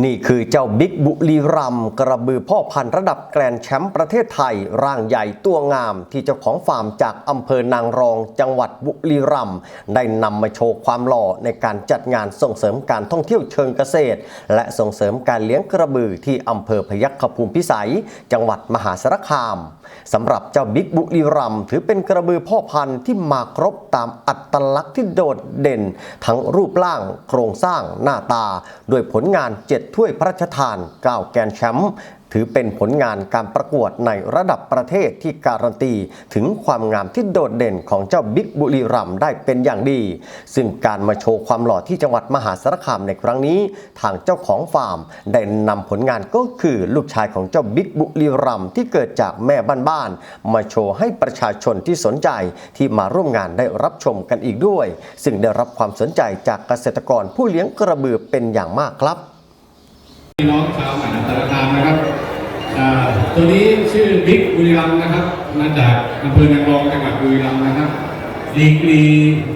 นี่คือเจ้าบิ๊กบุรีรัมกระบือพ่อพันธุ์ระดับแกรนแชมป์ประเทศไทย ร่างใหญ่ตัวงามที่เจ้าของฟาร์มจากอำเภอนางรองจังหวัดบุรีรัมย์ได้นำมาโชว์ความหล่อในการจัดงานส่งเสริมการท่องเที่ยวเชิงเกษตร และส่งเสริมการเลี้ยงกระบือที่อำเภอพยัคฆภูมิพิสัย จังหวัดมหาสารคามสำหรับเจ้าบิ๊กบุรีรัมถือเป็นกระบือพ่อพันธุ์ที่มาครบตามอัตลักษณ์ที่โดดเด่น ทั้งรูปร่างโครงสร้างหน้าตาด้วยผลงานเจ็ด7 ถ้วยพระราชทาน 9 แกนแชมป์ถือเป็นผลงานการประกวดในระดับประเทศที่การันตี ถึงความงามที่โดดเด่นของเจ้าบิ๊กบุรีรัมได้เป็นอย่างดี ซึ่งการมาโชว์ความหล่อที่จังหวัดมหาสารคามในครั้งนี้ ทางเจ้าของฟาร์ม ได้นำผลงานก็คือลูกชายของเจ้าบิ๊กบุรีรัมที่เกิดจากแม่บ้านๆมาโชว์ให้ประชาชนที่สนใจที่มาร่วมงานได้รับชมกันอีกด้วย ซึ่งได้รับความสนใจจากเกษตรกรผู้เลี้ยงกระบือเป็นอย่างมากครับ พี่น้องชาวมหาสารคามนะครับตัวนี้ชื่อบิ๊กบุรีรัมนะครับมาจากอำเภอนางรองจังหวัดบุรีรัมนะครับดีกรี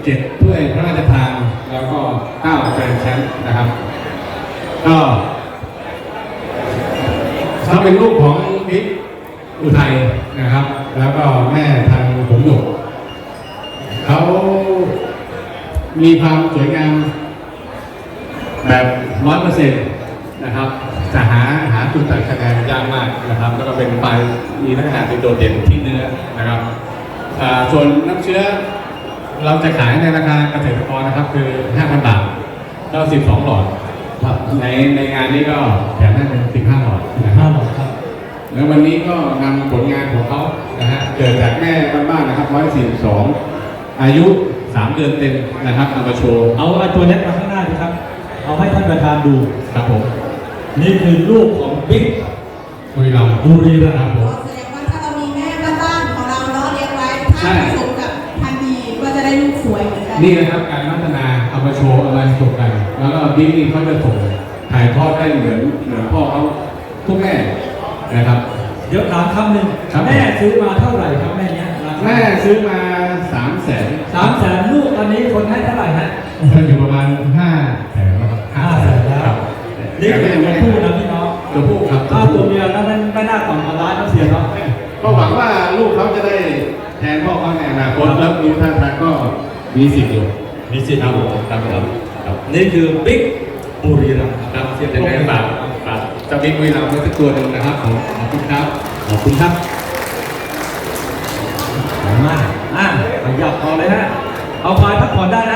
เจ็ดถ้วยพระราชทานแล้วก็เก้าแกรนด์แชมป์นะครับก็เขาเป็นลูกของบิ๊กอุทัยนะครับ แล้วก็แม่ทางผมหยกเขามีความสวยงามแบบร้อยเปอร์เซ็นต์ นะครับจะหาหาจุดตัดคะแนนยากมากนะครับ แล้วก็เป็นปลายมีลักษณะเป็นโดดเด่นที่เนื้อนะครับอ่าส่วนน้ำเชื้อเราจะขายในราคาเกษตรกรนะครับคือ 5,000 บาทก็12 หลอดครับในในงานนี้ก็แถมให้เป็น15 หลอดนะครับแล้ววันนี้ก็นำผลงานของเขานะฮะเกิดจากแม่บ้านๆนะครับ142 อายุ 3 เดือนเต็มนะครับเอามาโชว์ เอาไอ้ตัวเล็กมาข้างหน้าดีครับ เอาให้ท่านประธานดูครับผม นี่คือลูกของบิ๊กบุรีรัมย์บุรีรัมย์ผมแสดงว่าถ้าเรามีแม่บ้านๆของเราเนาะเลี้ยงไว้ใช่ถ้าผสมกับพันธุ์ดีก็จะได้ลูกสวยเหมือนกันนี่นะครับการพัฒนาเอามาโชว์เอามาจบกัน แล้วก็บิ๊กนี่เขาจะส่งถ่ายทอดได้เหมือนเหมือนพ่อเขาทุกแม่นะครับเดี๋ยวถามคำหนึ่งครับแม่ซื้อมาเท่าไหร่ครับแม่เนี้ยราคาแม่ซื้อมาสามแสนสามแสนลูกตอนนี้คนให้เท่าไหร่ฮะอยู่ประมาณห้าแสนนะครับห้าแสนแล้วครับนี่คือ ก็หวังว่าลูกเขาจะได้แทนพ่อเขาในอนาคตแล้วดูท่าทางก็มีสิทธิ์อยู่มีสิทธิ์ครับอยู่ผมครับผมครับนี่คือบิ๊กบุรีรัมย์ครับเสียใจฝากฝากจะบิ๊กบุรีรัมย์ไว้สักตัวหนึ่งนะครับผมขอบคุณครับขอบคุณครับขอบคุณมากอะขยับพอเลยฮะเอาควายพักผ่อนได้นะ